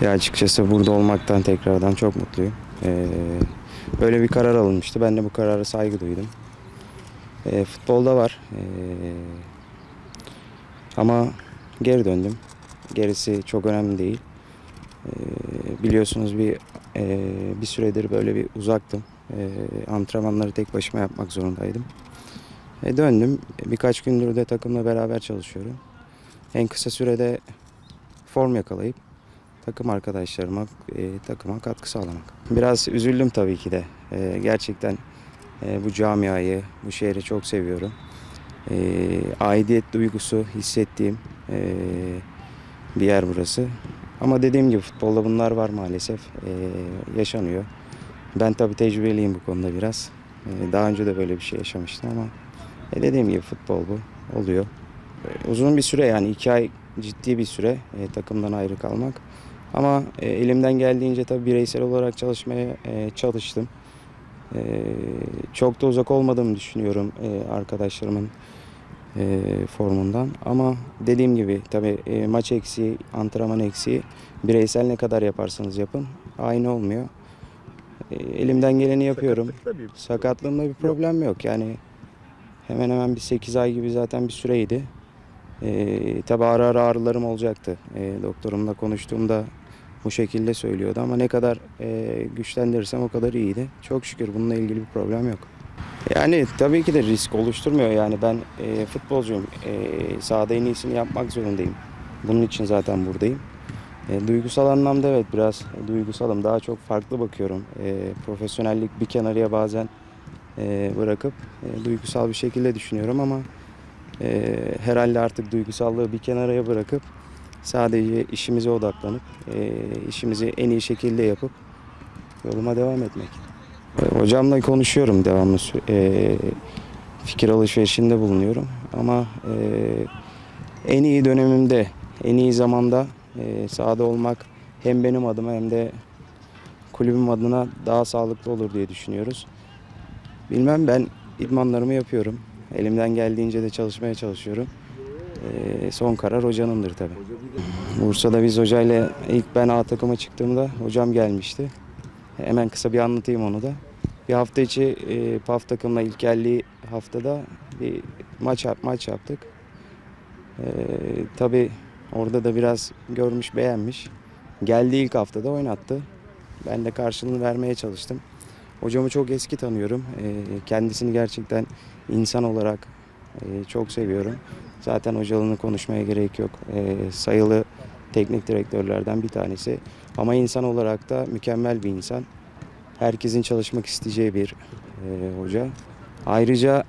Ya açıkçası burada olmaktan tekrardan çok mutluyum. Ee, böyle bir karar alınmıştı. Ben de bu karara saygı duydum. Ee, futbolda var. Ee, ama geri döndüm. Gerisi çok önemli değil. Ee, biliyorsunuz bir e, bir süredir böyle bir uzaktım. Ee, antrenmanları tek başıma yapmak zorundaydım. E, döndüm. Birkaç gündür de takımla beraber çalışıyorum. En kısa sürede form yakalayıp takım arkadaşlarıma, e, takıma katkı sağlamak. Biraz üzüldüm tabii ki de. E, gerçekten e, bu camiayı, bu şehri çok seviyorum. E, aidiyet duygusu hissettiğim e, bir yer burası. Ama dediğim gibi futbolda bunlar var maalesef. E, yaşanıyor. Ben tabii tecrübeliyim bu konuda biraz. E, daha önce de böyle bir şey yaşamıştım ama e, dediğim gibi futbol bu. Oluyor. E, uzun bir süre yani iki ay ciddi bir süre e, takımdan ayrı kalmak. Ama e, elimden geldiğince tabii bireysel olarak çalışmaya e, çalıştım. E, çok da uzak olmadığımı düşünüyorum e, arkadaşlarımın e, formundan. Ama dediğim gibi tabii e, maç eksiği, antrenman eksiği bireysel ne kadar yaparsanız yapın aynı olmuyor. E, elimden geleni yapıyorum. Bir Sakatlığımda bir problem yok. Yani hemen hemen bir 8 ay gibi zaten bir süreydi. Ee, tabii ara ara ağrılarım olacaktı. Ee, doktorumla konuştuğumda bu şekilde söylüyordu ama ne kadar e, güçlendirirsem o kadar iyiydi. Çok şükür bununla ilgili bir problem yok. Yani tabii ki de risk oluşturmuyor. Yani ben e, futbolcuyum. E, sahada en iyisini yapmak zorundayım. Bunun için zaten buradayım. E, duygusal anlamda evet biraz duygusalım. Daha çok farklı bakıyorum. E, profesyonellik bir kenarıya bazen e, bırakıp e, duygusal bir şekilde düşünüyorum ama e, herhalde artık duygusallığı bir kenaraya bırakıp sadece işimize odaklanıp e, işimizi en iyi şekilde yapıp yoluma devam etmek. Hocamla konuşuyorum devamlı e, fikir alışverişinde bulunuyorum ama e, en iyi dönemimde, en iyi zamanda e, sahada olmak hem benim adıma hem de kulübüm adına daha sağlıklı olur diye düşünüyoruz. Bilmem ben idmanlarımı yapıyorum. Elimden geldiğince de çalışmaya çalışıyorum. Ee, son karar hocanındır tabii. Bursa'da biz hocayla ilk ben A takıma çıktığımda hocam gelmişti. Hemen kısa bir anlatayım onu da. Bir hafta içi e, PAF takımla ilk geldiği haftada bir maç maç yaptık. Ee, tabii orada da biraz görmüş beğenmiş. Geldiği ilk haftada oynattı. Ben de karşılığını vermeye çalıştım. Hocamı çok eski tanıyorum. Ee, kendisini gerçekten insan olarak e, çok seviyorum. Zaten hocalığını konuşmaya gerek yok. Ee, sayılı teknik direktörlerden bir tanesi. Ama insan olarak da mükemmel bir insan. Herkesin çalışmak isteyeceği bir e, hoca. Ayrıca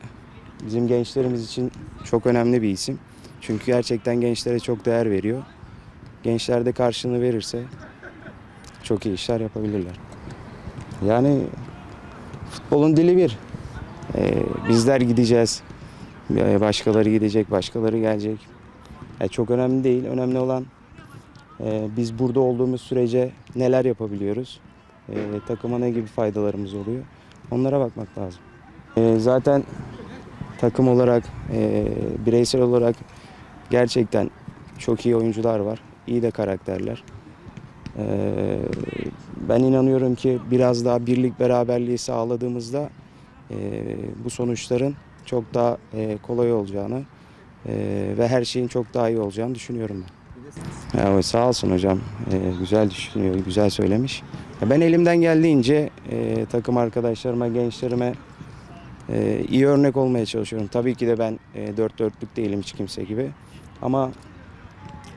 bizim gençlerimiz için çok önemli bir isim. Çünkü gerçekten gençlere çok değer veriyor. Gençler de karşılığını verirse çok iyi işler yapabilirler. Yani futbolun dili bir. Ee, bizler gideceğiz. Ee, Başkaları gidecek, başkaları gelecek. Yani çok önemli değil. Önemli olan e, biz burada olduğumuz sürece neler yapabiliyoruz. E, takıma ne gibi faydalarımız oluyor. Onlara bakmak lazım. E, zaten takım olarak, e, bireysel olarak gerçekten çok iyi oyuncular var. İyi de karakterler. Ee, ben inanıyorum ki biraz daha birlik beraberliği sağladığımızda e, bu sonuçların çok daha e, kolay olacağını e, ve her şeyin çok daha iyi olacağını düşünüyorum ben. Ya, sağ olsun hocam. E, güzel düşünüyor, güzel söylemiş. Ben elimden geldiğince e, takım arkadaşlarıma, gençlerime e, iyi örnek olmaya çalışıyorum. Tabii ki de ben e, dört dörtlük değilim hiç kimse gibi. Ama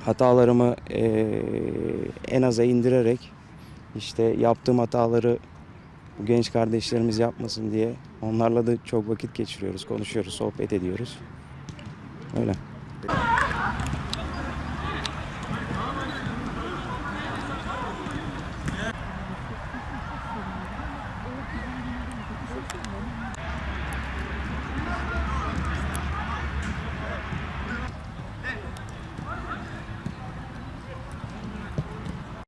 hatalarımı eee, en aza indirerek işte yaptığım hataları bu genç kardeşlerimiz yapmasın diye onlarla da çok vakit geçiriyoruz, konuşuyoruz, sohbet ediyoruz. Öyle.